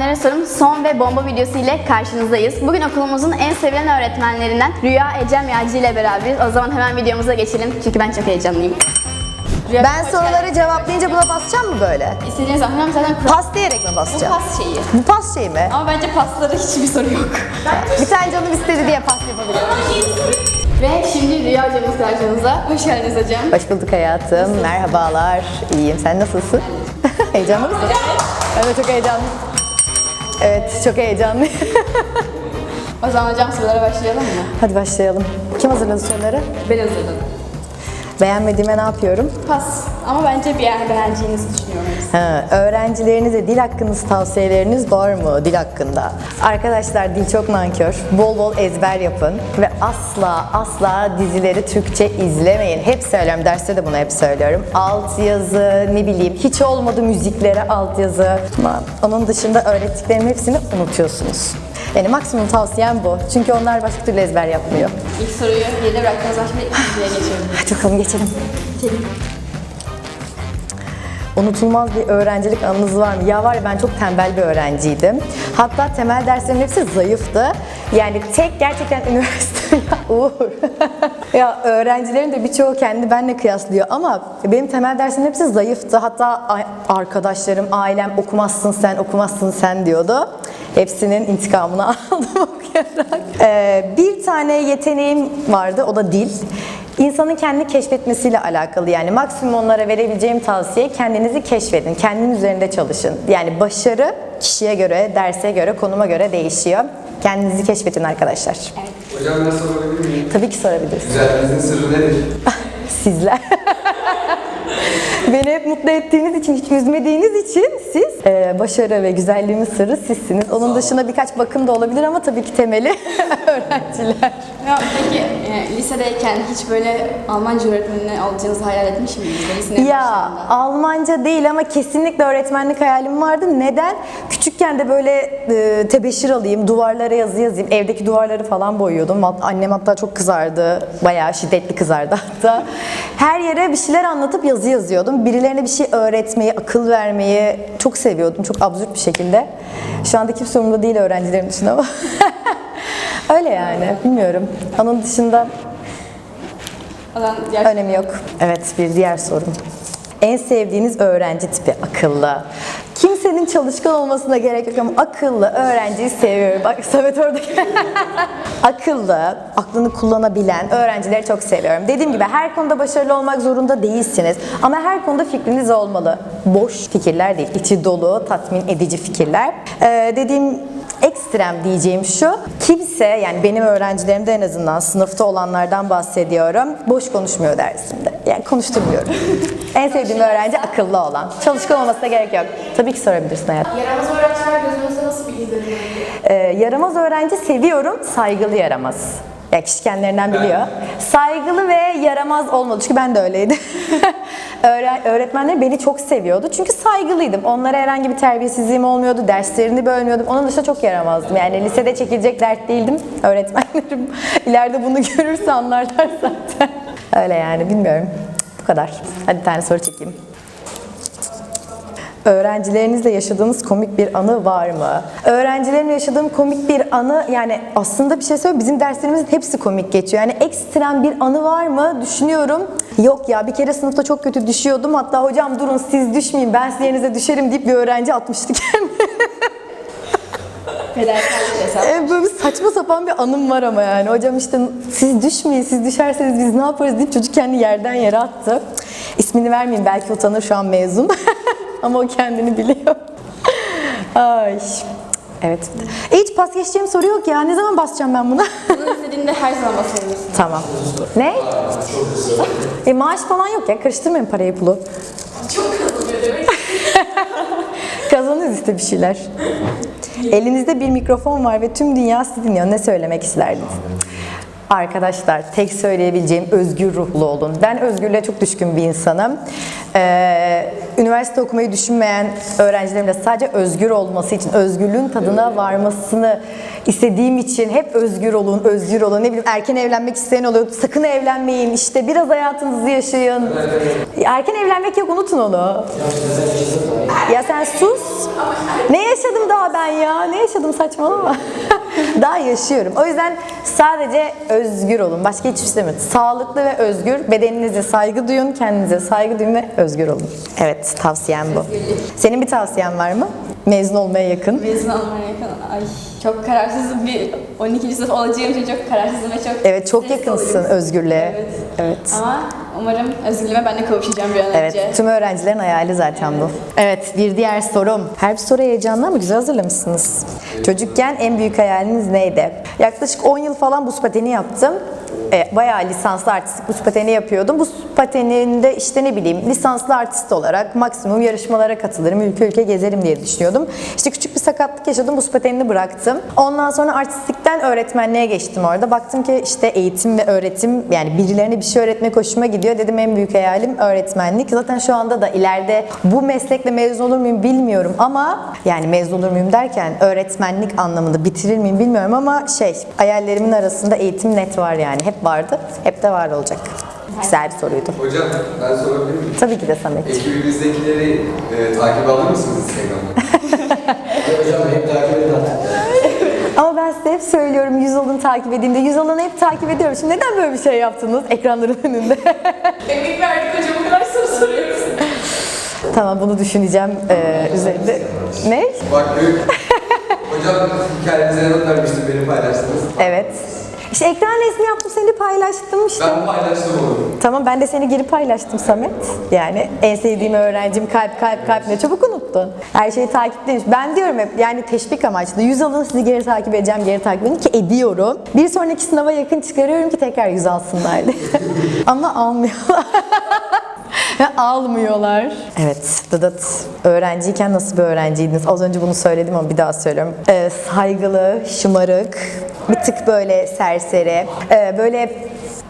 Öğretmenlere Sorum son ve bomba videosu ile karşınızdayız. Bugün okulumuzun en sevilen öğretmenlerinden Rüya Ecem Yağcı ile beraberiz. O zaman hemen videomuza geçelim çünkü ben çok heyecanlıyım. Rüya, Ben hoş soruları geldin. cevaplayınca buna basacağım mı böyle? İstediğiniz zaman hemen zaten kural- Pas diyerek mi bu basacağım? pas şeyi. Bu pas şey mi? Ama bence paslarda hiçbir soru yok. Bir tane canım istedi diye pas yapabilirim. ve şimdi Rüya hocamız karşınızda. Hoş geldiniz hocam. Hoş bulduk hayatım. Merhabalar. İyiyim. Sen nasılsın? Heyecanlı mısın? Ben de çok heyecanlıyım. Evet, çok heyecanlıyım. O zaman hocam sorulara başlayalım mı? Hadi başlayalım. Kim hazırladı soruları? Ben hazırladım. Beğenmediğime ne yapıyorum? Pas. Ama bence bir yer beğeneceğinizi düşünüyorum. Ha, öğrencilerinize dil hakkınız, tavsiyeleriniz var mı dil hakkında? Arkadaşlar dil çok nankör. Bol bol ezber yapın ve asla asla dizileri Türkçe izlemeyin. Hep söylüyorum, derste de bunu hep söylüyorum. Alt yazı, ne bileyim, hiç olmadı müziklere alt yazı. Ama onun dışında öğrettiklerim hepsini unutuyorsunuz. Yani maksimum tavsiyem bu. Çünkü onlar başka türlü ezber yapmıyor. İlk soruyu geride bıraktığınız zaman şimdi ikinciye geçiyorum. Hadi bakalım geçelim. Geçelim. Unutulmaz bir öğrencilik anınız var mı? Ya var ya ben çok tembel bir öğrenciydim. Hatta temel derslerimin hepsi zayıftı. Yani tek gerçekten üniversite ya Uğur. ya öğrencilerin de birçoğu kendi benle kıyaslıyor ama benim temel dersimin hepsi zayıftı. Hatta arkadaşlarım, ailem okumazsın sen, okumazsın sen diyordu. Hepsinin intikamını aldım okuyarak. Ee, bir tane yeteneğim vardı, o da dil. İnsanın kendini keşfetmesiyle alakalı yani maksimum onlara verebileceğim tavsiye kendinizi keşfedin, kendin üzerinde çalışın. Yani başarı kişiye göre, derse göre, konuma göre değişiyor. Kendinizi keşfedin arkadaşlar. Hocam ben sorabilir miyim? Tabii ki sorabilirsiniz. Güzelliğinizin sırrı nedir? Sizler. Beni hep mutlu ettiğiniz için, hiç üzmediğiniz için siz e, başarı ve güzelliğimin sırrı sizsiniz. Onun dışında birkaç bakım da olabilir ama tabii ki temeli öğrenciler. Ya peki e, lisedeyken hiç böyle Almanca öğretmenini alacağınızı hayal etmiş miydiniz? Ya başlarında. Almanca değil ama kesinlikle öğretmenlik hayalim vardı. Neden? Küçükken de böyle e, tebeşir alayım, duvarlara yazı yazayım. Evdeki duvarları falan boyuyordum. Annem hatta çok kızardı. Bayağı şiddetli kızardı hatta. Her yere bir şeyler anlatıp yazı yazıyordum. Birilerine bir şey öğretmeyi, akıl vermeyi çok seviyordum. Çok absürt bir şekilde. Şu anda kimse umurumda değil öğrencilerim dışında ama. Öyle yani. Bilmiyorum. Onun dışında diğer Önemi yok. Evet bir diğer sorum. En sevdiğiniz öğrenci tipi akıllı. Kimsenin çalışkan olmasına gerek yok ama akıllı öğrenciyi seviyorum. Bak Samet orada. akıllı, aklını kullanabilen öğrencileri çok seviyorum. Dediğim gibi her konuda başarılı olmak zorunda değilsiniz. Ama her konuda fikriniz olmalı. Boş fikirler değil, içi dolu, tatmin edici fikirler. Ee, dediğim ekstrem diyeceğim şu. Kimse yani benim öğrencilerimde en azından sınıfta olanlardan bahsediyorum. Boş konuşmuyor dersimde. Yani konuşturmuyorum. en sevdiğim öğrenci akıllı olan. Çalışkan olmasına gerek yok. Tabii ki sorabilirsin hayatım. Yaramaz öğrenciler gözünüzde nasıl bir izlenim? Ee, yaramaz öğrenci seviyorum, saygılı yaramaz. Ya kişi kendilerinden biliyor. Saygılı ve yaramaz olmadı. Çünkü ben de öyleydim. Öğre- Öğretmenler beni çok seviyordu. Çünkü saygılıydım. Onlara herhangi bir terbiyesizliğim olmuyordu. Derslerini bölmüyordum. Onun dışında çok yaramazdım. Yani lisede çekilecek dert değildim. Öğretmenlerim ileride bunu görürse anlarlar zaten. Öyle yani bilmiyorum. Bu kadar. Hadi bir tane soru çekeyim. Öğrencilerinizle yaşadığınız komik bir anı var mı? Öğrencilerimle yaşadığım komik bir anı yani aslında bir şey söyleyeyim bizim derslerimizin hepsi komik geçiyor. Yani ekstrem bir anı var mı düşünüyorum. Yok ya bir kere sınıfta çok kötü düşüyordum. Hatta hocam durun siz düşmeyin ben sizin yerinize düşerim deyip bir öğrenci atmıştı kendini. Fedakarlık hesap. E, Böyle bir saçma sapan bir anım var ama yani. Hocam işte siz düşmeyin, siz düşerseniz biz ne yaparız deyip çocuk kendini yerden yere attı. İsmini vermeyeyim belki utanır şu an mezun. ama o kendini biliyor. Ay. Evet. Hiç pas geçeceğim soru yok ya. Ne zaman basacağım ben buna? Bunu istediğinde her zaman basabilirsin. tamam. Ne? E maaş falan yok ya. Karıştırmayın parayı pulu. Çok kazanıyor demek. Kazanırız işte bir şeyler. Elinizde bir mikrofon var ve tüm dünya sizi dinliyor. Ne söylemek isterdiniz? Arkadaşlar tek söyleyebileceğim özgür ruhlu olun. Ben özgürlüğe çok düşkün bir insanım. Ee, üniversite okumayı düşünmeyen öğrencilerimle sadece özgür olması için, özgürlüğün tadına varmasını istediğim için hep özgür olun, özgür olun. Ne bileyim erken evlenmek isteyen oluyor. Sakın evlenmeyin işte biraz hayatınızı yaşayın. Erken evlenmek yok unutun onu. Ya sen sus. Ne yaşadım daha ben ya? Ne yaşadım saçmalama. daha yaşıyorum. O yüzden sadece özgür olun. Başka hiçbir şey demedim. Sağlıklı ve özgür. Bedeninize saygı duyun, kendinize saygı duyun ve özgür olun. Evet, tavsiyem bu. Senin bir tavsiyen var mı? Mezun olmaya yakın. Mezun olmaya yakın. Ay çok kararsızım. Bir 12. sınıf olacağım için çok kararsızım ve çok Evet, çok yakınsın oluyorum. özgürlüğe. Evet. Evet. Ama umarım özgürlüğüme ben de kavuşacağım bir an önce. Evet, tüm öğrencilerin hayali zaten bu. Evet, bir diğer sorum. Her bir soru heyecanlı ama güzel hazırlamışsınız. Çocukken en büyük hayaliniz neydi? Yaklaşık 10 yıl falan buz pateni yaptım. E, bayağı lisanslı artistik buz pateni yapıyordum. Buz pateninde işte ne bileyim lisanslı artist olarak maksimum yarışmalara katılırım, ülke ülke gezerim diye düşünüyordum. İşte küçük bir sakatlık yaşadım, buz patenini bıraktım. Ondan sonra artistlikten öğretmenliğe geçtim orada. Baktım ki işte eğitim ve öğretim yani birilerine bir şey öğretmek hoşuma gidiyor. Dedim en büyük hayalim öğretmenlik. Zaten şu anda da ileride bu meslekle mezun olur muyum bilmiyorum ama yani mezun olur muyum derken öğretmenlik anlamında bitirir miyim bilmiyorum ama şey hayallerimin arasında eğitim net var yani. Hep vardı, hep de var olacak. Güzel bir soruydu. Hocam ben sorabilir miyim? Tabii ki de Samet. Ekibimizdekileri e, takip alır mısınız Instagram'da? hocam hep takip edin Ama ben size hep söylüyorum 100 alını takip edeyim de 100 alını hep takip ediyorum. Şimdi neden böyle bir şey yaptınız ekranların önünde? Emek verdik hocam bu kadar soru soruyoruz. tamam bunu düşüneceğim ee, üzerinde. Ne? Bak büyük. hocam hikayenize yanıt vermiştim beni paylaştınız. Evet. İşte ekran resmi yaptım seni paylaştım işte. Ben paylaştım onu. Tamam ben de seni geri paylaştım Samet. Yani en sevdiğim öğrencim kalp kalp kalp ne çabuk unuttun. Her şeyi takiplemiş. Ben diyorum hep yani teşvik amaçlı. Yüz alın sizi geri takip edeceğim, geri takip edin ki ediyorum. Bir sonraki sınava yakın çıkarıyorum ki tekrar yüz alsınlar diye. Ama almıyorlar. Ve almıyorlar. Evet, Dıdıt. Öğrenciyken nasıl bir öğrenciydiniz? Az önce bunu söyledim ama bir daha söylüyorum. Ee, saygılı, şımarık, bir tık böyle serseri, ee, böyle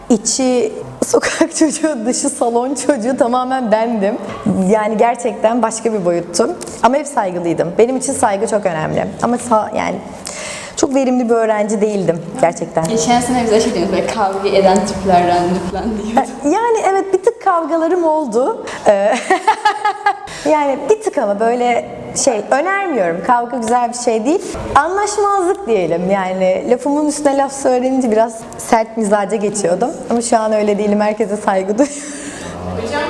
içi sokak çocuğu, dışı salon çocuğu tamamen bendim. Yani gerçekten başka bir boyuttum. Ama hep saygılıydım. Benim için saygı çok önemli. Ama sa- yani çok verimli bir öğrenci değildim gerçekten. Geçen sene bize şey dediniz böyle kavga eden tiplerden falan diyordu. Yani evet bir tık kavgalarım oldu. Ee, yani bir tık ama böyle şey önermiyorum. Kavga güzel bir şey değil. Anlaşmazlık diyelim yani. Lafımın üstüne laf söylenince biraz sert mizaca geçiyordum. Ama şu an öyle değilim. Herkese saygı duyuyorum. Hocam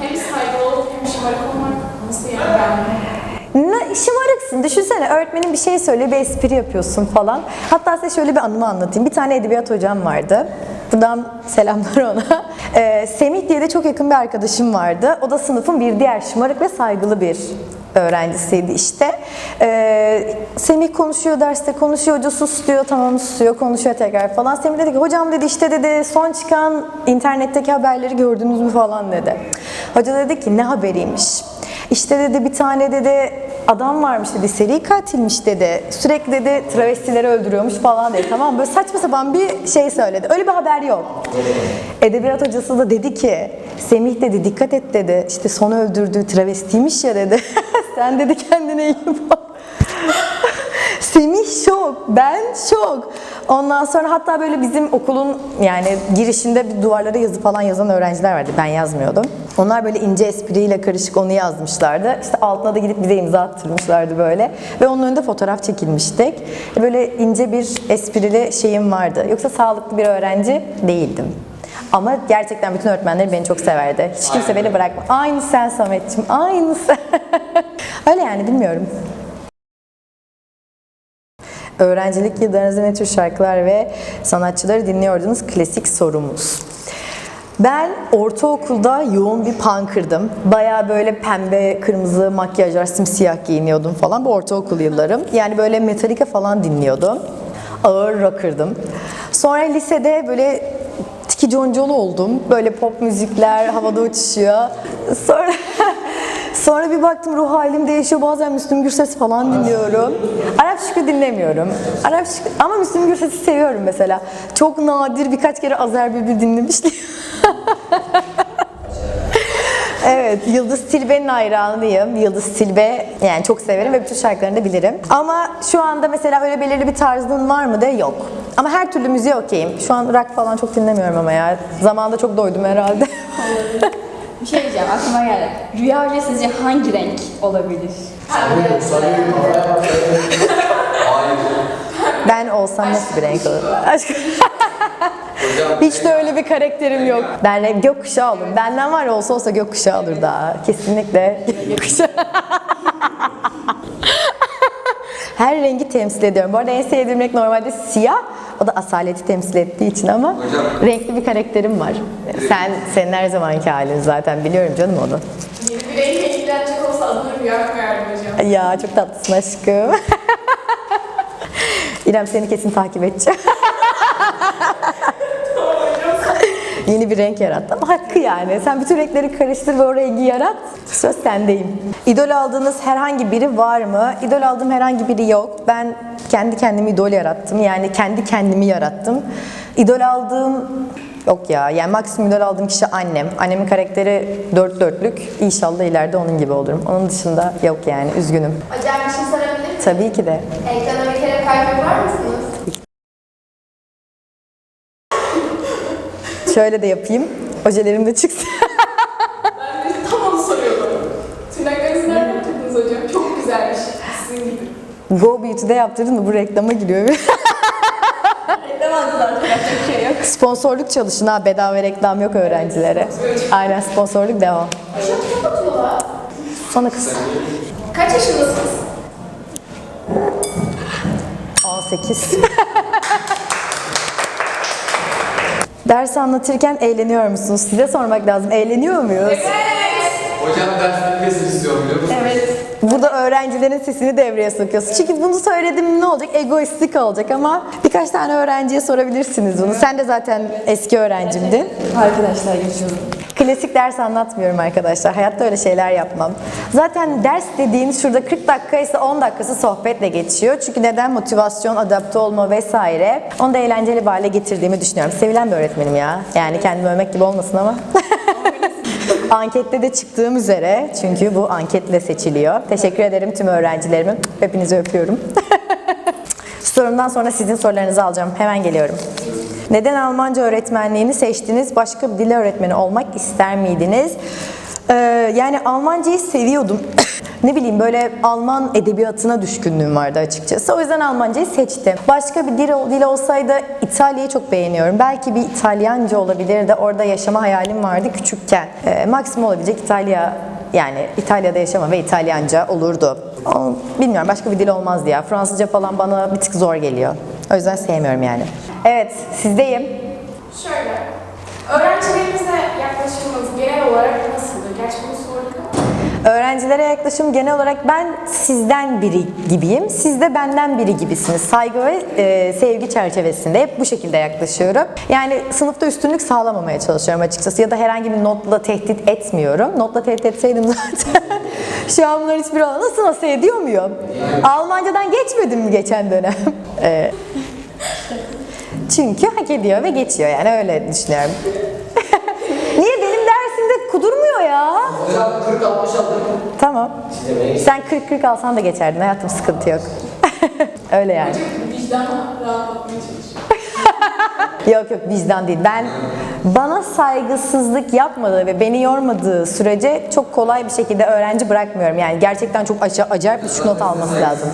hem saygılı olup hem şımarık olmak nasıl yani ben? Ne, şımarıksın. Düşünsene öğretmenin bir şey söylüyor, bir espri yapıyorsun falan. Hatta size şöyle bir anımı anlatayım. Bir tane edebiyat hocam vardı. Buradan selamlar ona. Ee, Semih diye de çok yakın bir arkadaşım vardı. O da sınıfın bir diğer şımarık ve saygılı bir öğrencisiydi işte. Ee, Semih konuşuyor derste konuşuyor hoca sus diyor tamam susuyor konuşuyor tekrar falan. Semih dedi ki hocam dedi işte dedi son çıkan internetteki haberleri gördünüz mü falan dedi. Hoca dedi ki ne haberiymiş. İşte dedi bir tane dedi adam varmış dedi seri katilmiş dedi. Sürekli dedi travestileri öldürüyormuş falan dedi. Tamam böyle saçma sapan bir şey söyledi. Öyle bir haber yok. Edebiyat hocası da dedi ki Semih dedi dikkat et dedi. İşte son öldürdüğü travestiymiş ya dedi. Sen dedi kendine iyi bak. Semih şok, ben şok. Ondan sonra hatta böyle bizim okulun yani girişinde bir duvarlara yazı falan yazan öğrenciler vardı. Ben yazmıyordum. Onlar böyle ince espriyle karışık onu yazmışlardı. İşte altına da gidip bize imza attırmışlardı böyle. Ve onun önünde fotoğraf çekilmiştik. Böyle ince bir esprili şeyim vardı. Yoksa sağlıklı bir öğrenci değildim. Ama gerçekten bütün öğretmenler beni çok severdi. Hiç kimse beni bırakma. Aynı sen Samet'ciğim, aynı sen. Öyle yani bilmiyorum. Öğrencilik yıllarınızda ne tür şarkılar ve sanatçıları dinliyordunuz? Klasik sorumuz. Ben ortaokulda yoğun bir punkırdım. Baya böyle pembe, kırmızı makyajlar, simsiyah giyiniyordum falan. Bu ortaokul yıllarım. Yani böyle Metallica falan dinliyordum. Ağır rocker'dım. Sonra lisede böyle tiki concolu oldum. Böyle pop müzikler havada uçuşuyor. Sonra Sonra bir baktım ruh halim değişiyor. Bazen Müslüm Gürses falan dinliyorum. Arap Şükrü dinlemiyorum. Arap Şükrü, ama Müslüm Gürses'i seviyorum mesela. Çok nadir birkaç kere Azer Bülbül dinlemiştim. Evet, Yıldız Tilbe'nin hayranıyım. Yıldız Tilbe yani çok severim ve bütün şarkılarını da bilirim. Ama şu anda mesela öyle belirli bir tarzın var mı de yok. Ama her türlü müziğe okeyim. Şu an rock falan çok dinlemiyorum ama ya. Zamanında çok doydum herhalde. Bir şey diyeceğim aklıma geldi. Rüya hoca sizce hangi renk olabilir? Sarı, sarı. Ben olsam nasıl bir renk olur? Hiç de öyle bir karakterim yok. Ben gökkuşağı olurum. Benden var ya olsa olsa gökkuşağı olur da. Kesinlikle gökkuşağı. Her rengi temsil ediyorum. Bu arada en sevdiğim renk normalde siyah. O da asaleti temsil ettiği için ama Hocam. renkli bir karakterim var. Sen senin her zamanki halin zaten biliyorum canım onu. Yeni bir renk eklenecek olsa adını rüya koyardım hocam. Ya çok tatlısın aşkım. İrem seni kesin takip edeceğim. Yeni bir renk yarattı ama hakkı yani. Sen bütün renkleri karıştır ve o rengi yarat. Söz sendeyim. İdol aldığınız herhangi biri var mı? İdol aldığım herhangi biri yok. Ben kendi kendimi idol yarattım. Yani kendi kendimi yarattım. İdol aldığım yok ya. Yani maksimum idol aldığım kişi annem. Annemin karakteri dört dörtlük. İnşallah ileride onun gibi olurum. Onun dışında yok yani. Üzgünüm. Hocam bir şey sorabilir miyim? Tabii ki de. Bir kere yapar mısınız? Şöyle de yapayım. Ojelerim de çıksın. Ben de tam onu soruyordum. Tırnaklarınızı nereden yaptırdınız hocam? Çok güzelmiş. Sizin gibi. Go Beauty'de yaptırdım da bu reklama giriyor. Reklam aldılar. Yapacak bir şey yok. Sponsorluk çalışın ha bedava reklam yok öğrencilere. Aynen sponsorluk devam. Hocam çok atıyorlar. Sana kız Kaç yaşındasınız? 18. Ders anlatırken eğleniyor musunuz? Size sormak lazım. Eğleniyor muyuz? hocam ders bitmesini istiyorum biliyor musunuz? Evet. Burada öğrencilerin sesini devreye sokuyorsun. Çünkü bunu söyledim ne olacak? Egoistik olacak ama birkaç tane öğrenciye sorabilirsiniz bunu. Sen de zaten eski öğrencimdin. Arkadaşlar geçiyorum. Klasik ders anlatmıyorum arkadaşlar. Hayatta öyle şeyler yapmam. Zaten ders dediğin şurada 40 dakika ise 10 dakikası sohbetle geçiyor. Çünkü neden? Motivasyon, adapte olma vesaire. Onu da eğlenceli bir hale getirdiğimi düşünüyorum. Sevilen bir öğretmenim ya. Yani kendimi övmek gibi olmasın ama. Ankette de çıktığım üzere çünkü bu anketle seçiliyor. Teşekkür ederim tüm öğrencilerime. Hepinizi öpüyorum. Sorumdan sonra sizin sorularınızı alacağım. Hemen geliyorum. Neden Almanca öğretmenliğini seçtiniz? Başka bir dil öğretmeni olmak ister miydiniz? Ee, yani Almancayı seviyordum. ne bileyim böyle Alman edebiyatına düşkünlüğüm vardı açıkçası. O yüzden Almancayı seçtim. Başka bir dil, dil olsaydı İtalya'yı çok beğeniyorum. Belki bir İtalyanca olabilirdi. Orada yaşama hayalim vardı küçükken. Ee, maksimum olabilecek İtalya yani İtalya'da yaşama ve İtalyanca olurdu. Bilmiyorum başka bir dil olmazdı ya. Fransızca falan bana bir tık zor geliyor. O yüzden sevmiyorum yani. Evet sizdeyim. Şöyle. Öğrencilerimize yaklaşımınız genel olarak nasıldır? Gerçi bunu sorduk ama. Öğrencilere yaklaşım genel olarak ben sizden biri gibiyim. Siz de benden biri gibisiniz. Saygı ve e, sevgi çerçevesinde hep bu şekilde yaklaşıyorum. Yani sınıfta üstünlük sağlamamaya çalışıyorum açıkçası. Ya da herhangi bir notla tehdit etmiyorum. Notla tehdit etseydim zaten şu an bunların hiçbiri olmaz. Nasıl nasıl ediyor muyum? Almancadan geçmedim mi geçen dönem? E, çünkü hak ediyor ve geçiyor yani öyle düşünüyorum. Niye benim dersimde kudurmuyor ya? Hocam 40-60 aldım. Tamam. Sen 40-40 alsan da geçerdin. Hayatım sıkıntı yok. Öyle yani. Vicdanla rahatlatmaya çalışıyor. Yok yok vicdan değil. Ben bana saygısızlık yapmadığı ve beni yormadığı sürece çok kolay bir şekilde öğrenci bırakmıyorum. Yani gerçekten çok aca- acayip düşük not alması lazım.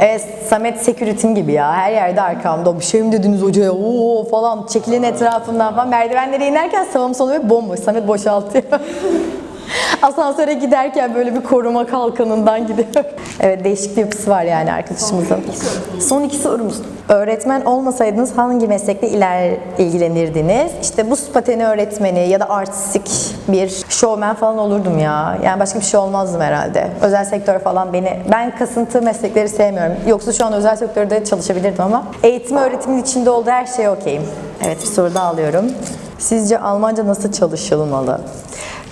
Evet Samet security'm gibi ya. Her yerde arkamda. Bir şey mi dediniz hocaya? Oo falan. Çekilin etrafından falan. Merdivenlere inerken sağım solu ve bomboş. Samet boşaltıyor. Asansöre giderken böyle bir koruma kalkanından gidiyor. Evet değişik bir yapısı var yani arkadaşımızın. Son iki sorumuz. Öğretmen olmasaydınız hangi meslekle iler ilgilenirdiniz? İşte buz pateni öğretmeni ya da artistik bir şovmen falan olurdum ya. Yani başka bir şey olmazdım herhalde. Özel sektör falan beni... Ben kasıntı meslekleri sevmiyorum. Yoksa şu an özel sektörde çalışabilirdim ama eğitim öğretimin içinde olduğu her şeye okeyim. Evet bir soru daha alıyorum. Sizce Almanca nasıl çalışılmalı?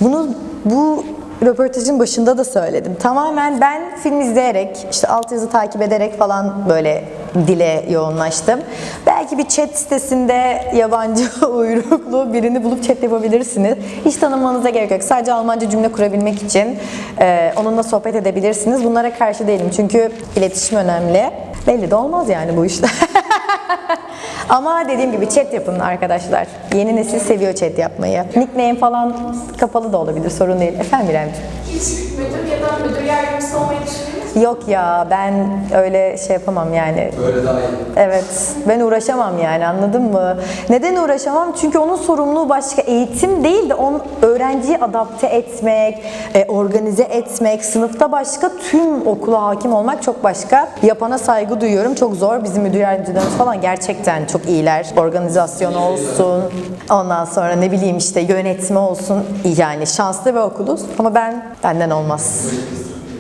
Bunu bu röportajın başında da söyledim. Tamamen ben film izleyerek, işte altyazı takip ederek falan böyle dile yoğunlaştım. Belki bir chat sitesinde yabancı uyruklu birini bulup chat yapabilirsiniz. Hiç tanımanıza gerek yok. Sadece Almanca cümle kurabilmek için e, onunla sohbet edebilirsiniz. Bunlara karşı değilim çünkü iletişim önemli. Belli de olmaz yani bu işler. Ama dediğim gibi chat yapın arkadaşlar. Yeni nesil seviyor chat yapmayı. Nickname falan kapalı da olabilir sorun değil. Efendim İremciğim? Hiç müdür ya da müdür yardımcısı olmayı düşündünüz mü? Yok ya ben öyle şey yapamam yani. Böyle daha iyi. Evet, ben uğraşamam yani anladın mı? Neden uğraşamam? Çünkü onun sorumluluğu başka. Eğitim değil de onun öğrenciyi adapte etmek, e, organize etmek, sınıfta başka, tüm okula hakim olmak çok başka. Yapana saygı duyuyorum. Çok zor. Bizim müdür yardımcılarımız falan gerçekten çok iyiler. Organizasyon olsun, ondan sonra ne bileyim işte yönetme olsun. Yani şanslı bir okuluz ama ben benden olmaz.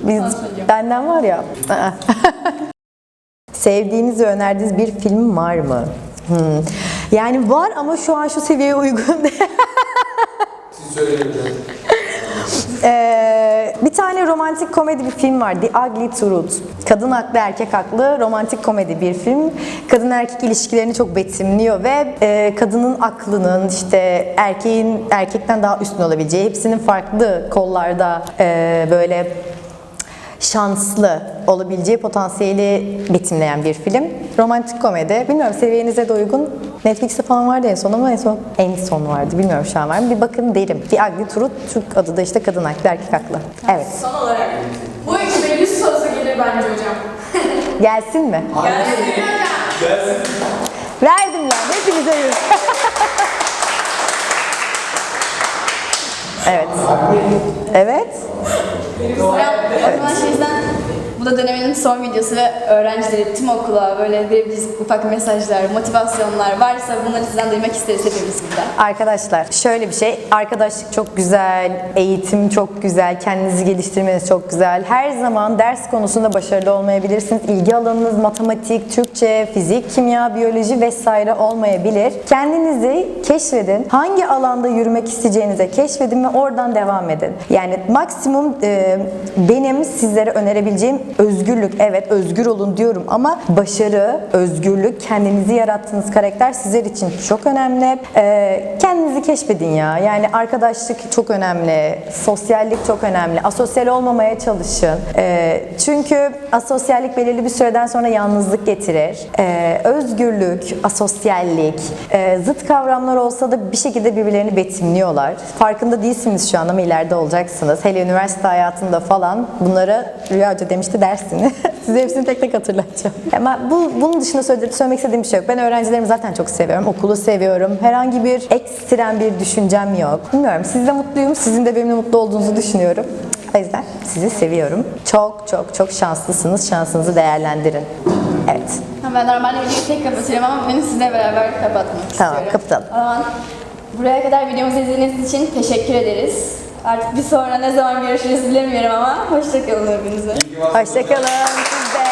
Biz benden var ya. Sevdiğiniz ve önerdiğiniz bir film var mı? Hmm. Yani var ama şu an şu seviyeye uygun değil. Siz söyleyin. Ee, bir tane romantik komedi bir film var. The Ugly Truth. Kadın haklı, erkek haklı romantik komedi bir film. Kadın erkek ilişkilerini çok betimliyor ve e, kadının aklının işte erkeğin erkekten daha üstün olabileceği, hepsinin farklı kollarda e, böyle şanslı olabileceği potansiyeli betimleyen bir film. Romantik komedi. Bilmiyorum seviyenize de uygun. Netflix'te falan vardı en son ama en son en son vardı. Bilmiyorum şu an var mı? Bir bakın derim. The Ugly Truth. Türk adı da işte kadın haklı, erkek haklı. Evet. Son olarak. Bu ekibe 100 sorusu gelir bence hocam. Gelsin mi? Gelsin hocam. Verdim lan. Hepinize yüz. evet. Evet. O zaman şeyden bu da dönemin son videosu ve öğrencileri tüm okula böyle verebileceğiniz ufak mesajlar, motivasyonlar varsa bunları sizden duymak isteriz hepimiz burada. Arkadaşlar şöyle bir şey. Arkadaşlık çok güzel, eğitim çok güzel, kendinizi geliştirmeniz çok güzel. Her zaman ders konusunda başarılı olmayabilirsiniz. İlgi alanınız matematik, Türkçe, fizik, kimya, biyoloji vesaire olmayabilir. Kendinizi keşfedin. Hangi alanda yürümek isteyeceğinize keşfedin ve oradan devam edin. Yani maksimum e, benim sizlere önerebileceğim özgürlük. Evet özgür olun diyorum ama başarı, özgürlük, kendinizi yarattığınız karakter sizler için çok önemli. E, kendinizi keşfedin ya. Yani arkadaşlık çok önemli, sosyallik çok önemli. Asosyal olmamaya çalışın. E, çünkü asosyallik belirli bir süreden sonra yalnızlık getirir. E, özgürlük, asosyallik, e, zıt kavramlar olsa da bir şekilde birbirlerini betimliyorlar. Farkında değilsiniz şu an ama ileride olacaksınız. Hele üniversite hayatında falan bunlara Rüya Hoca demişti dersini. Size hepsini tek tek hatırlatacağım. Ama bu, bunun dışında söyle- söylemek istediğim bir şey yok. Ben öğrencilerimi zaten çok seviyorum. Okulu seviyorum. Herhangi bir ekstrem bir düşüncem yok. Bilmiyorum. Siz de mutluyum. Sizin de benimle mutlu olduğunuzu düşünüyorum. O yüzden sizi seviyorum. Çok çok çok şanslısınız. Şansınızı değerlendirin. Evet. Ben normalde videoyu tek kapatıyorum ama benim sizinle beraber kapatmak Tamam, istiyorum. kapatalım. O zaman buraya kadar videomuzu izlediğiniz için teşekkür ederiz. Artık bir sonra ne zaman görüşürüz bilemiyorum ama hoşçakalın hepinize. Hoşçakalın. Siz de.